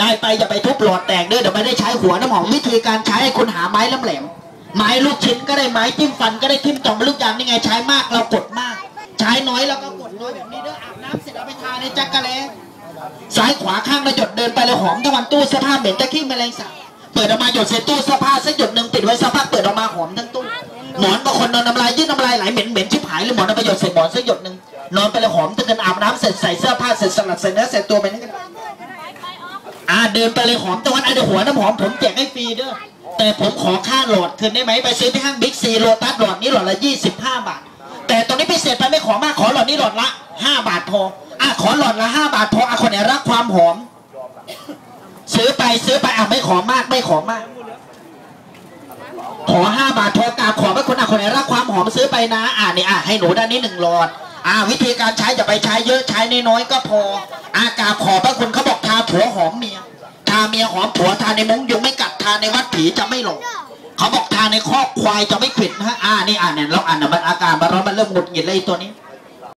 ได้ไปอย่าไปทุบหลอดแตกเด้อเดี๋ยวไม่ได้ใช้หัวน้ำหอมวิธีการใช้ให้คุณหาไม้ลแหลมไม้ลูกชิ้นก็ได้ไม้จิ้มฟันก็ได้ทิ่มตองลูกยางนี่ไงใช้มากเรากดมาก ใช้น้อยเราก็กดน้อยแบบนี้เด้ออาบน้ำเสร็จเอาไปทาในจักระแลซ้ายขวาข้างละหยดเดินไปเลยหอมทั้งวันตู้เสื้อผ้าเหม็นตะขี้แมลงสาบเปิดออกมาหยดเสร็จตู้เสื้อผ้าสักหยดหนึ่งปิดไว้สักพักเปิดออกมาหอมทั้งตู้หมอนบางคนนอนน้ำลายยืดน้ำลายไหลเหม็นเหม็นชิบหายเลยหมอนเอาไปหยดใส่หมอนสักหยดหนึ่งนอนไปเลยหอมตื่นอาบน้ำเสร็จใส่เสื้อผ้าเสร็จสลัดใส่เนื้อใส่ตัวไปนี่กัน อ่าเดินไปเลยหอมตะวันไอะเดหัวน้ำหอมผมแจกให้ฟรีเด้อแต่ผมขอค่าโหลดคืนได้ไหมไปซื้อที่ห้างบิ๊กซีโลตัสหลอดนี้หลอดละ 25 บาท แต่ตรงนี้พิเศษไปไม่ขอมากขอหลอดนี้หลอดละ 5 บาทพออะขอหลอดละ 5 บาทพออะคนไหนรักความหอม ซื้อไปซื้อไปอะไม่ขอมากไม่ขอมาก ขอ 5 บาทพอกราบขอพระคุณอะคนไหนรักความหอมซื้อไปนะ อ่านี่อะให้หนูด้านนี้หนึ่งหลอดอ่าวิธีการใช้อย่าไปใช้เยอะใช้น้อยๆก็พอ อากาบขอพระคุณเขาบอกทา ผัวหอมเมีย ทาเมียหอมผัวทาในมุ้งยุงไม่กัดทาในวัดผีจะไม่หลงเขาบอกทาในคอกควายจะไม่ขิดนะฮะ อ่า นี่อ่านเนี่ยเราอ่านนะมันอาการมันร้อนมันเริ่มหงุดหงิดเลยตัวนี้